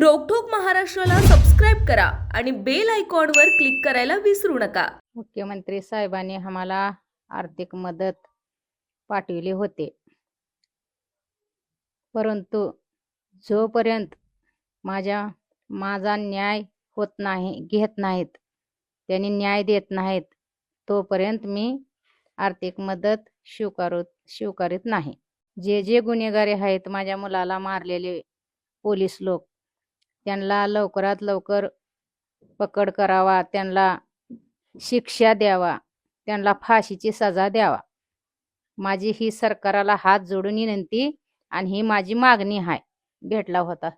रोकठोक महाराष्ट्राला सबस्क्राईब करा आणि बेल आयकॉनवर क्लिक करायला विसरू नका. मुख्यमंत्री साहेबांनी आम्हाला आर्थिक मदत पाठविली होते. परंतु जोपर्यंत माझ्या माझा न्याय होत नाही घेत नाहीत त्यांनी न्याय देत नाहीत तोपर्यंत मी आर्थिक मदत स्वीकारू स्वीकारित नाही. जे जे गुन्हेगारी आहेत माझ्या मुलाला मारलेले पोलीस लोक त्यांना लवकरात लवकर पकड करावा त्यांना शिक्षा द्यावा त्यांना फाशीची सजा द्यावा. माझी ही सरकाराला हात जोडून विनंती आणि ही माझी मागणी आहे. भेटला होता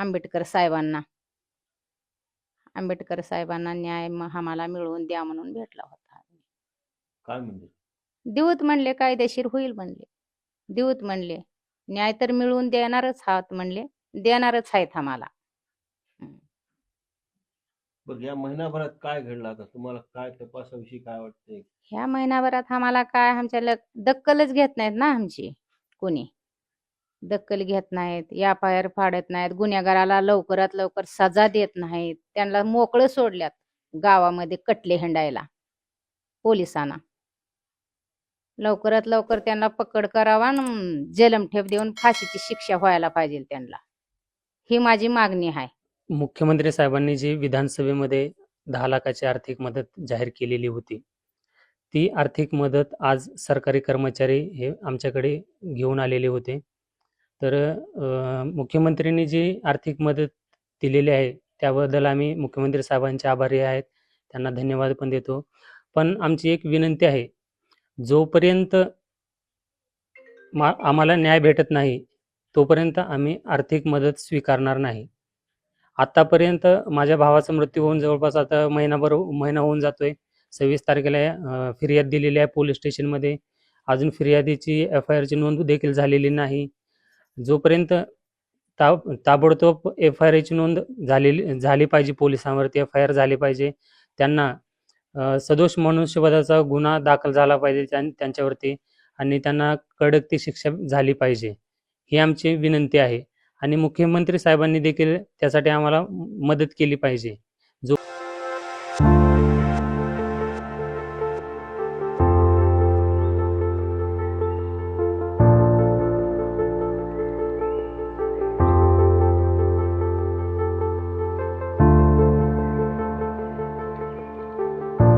आंबेडकर साहेबांना. आंबेडकर साहेबांना न्याय आम्हाला मिळवून द्या म्हणून भेटला होता. काय म्हणजे देऊत म्हणले कायदेशीर होईल म्हणले. देऊत म्हणले न्याय तर मिळवून देणारच आहात म्हणले. देणारच आहेत आम्हाला. या महिनाभरात काय घडलं आता? तुम्हाला काय तपासाविषयी काय वाटतंय? ह्या महिनाभरात आम्हाला काय? आमच्या लग दक्कलच घेत नाहीत ना आमची कोणी? दक्कल घेत नाहीत या पायर फाडत नाहीत गुन्हेगाराला लवकरात लवकर सजा देत नाहीत त्यांना मोकळं सोडल्यात गावामध्ये कटले हिंडायला पोलिसांना. लवकरात लवकर त्यांना पकड करावा आणि जलमठेप देऊन फाशीची शिक्षा व्हायला पाहिजे त्यांना. ही माझी मागणी आहे. मुख्यमंत्री साहेबांनी जी विधानसभेमध्ये दहा लाखाची आर्थिक मदत जाहीर केलेली होती ती आर्थिक मदत आज सरकारी कर्मचारी हे आमच्याकडे घेऊन आलेले होते. तर मुख्यमंत्र्यांनी जी आर्थिक मदत दिलेली आहे त्याबद्दल आम्ही मुख्यमंत्री साहेबांचे आभारी आहेत त्यांना धन्यवाद पण देतो. पण आमची एक विनंती आहे जोपर्यंत मा आम्हाला न्याय भेटत नाही तोपर्यंत आम्ही आर्थिक मदत स्वीकारणार नाही. आत्तापर्यंत माझ्या भावाचा मृत्यू होऊन जवळपास आता महिनाभर महिना होऊन जातोय. सव्वीस तारखेला फिर्याद दिलेली आहे पोलीस स्टेशनमध्ये. अजून फिर्यादीची एफ आय आरची नोंद देखील झालेली नाही. जोपर्यंत ता ताबडतोब एफ आय आरची नोंद झालेली झाली पाहिजे पोलिसांवरती एफ आय आर झाली पाहिजे त्यांना सदोष मनुष्यवधाचा गुन्हा दाखल झाला पाहिजे त्यां- त्यांच्यावरती आणि त्यांना कडक ती शिक्षा झाली पाहिजे. ही आमची विनंती आहे. आणि मुख्यमंत्री साहेबांनी देखील त्यासाठी आम्हाला मदत केली पाहिजे. जो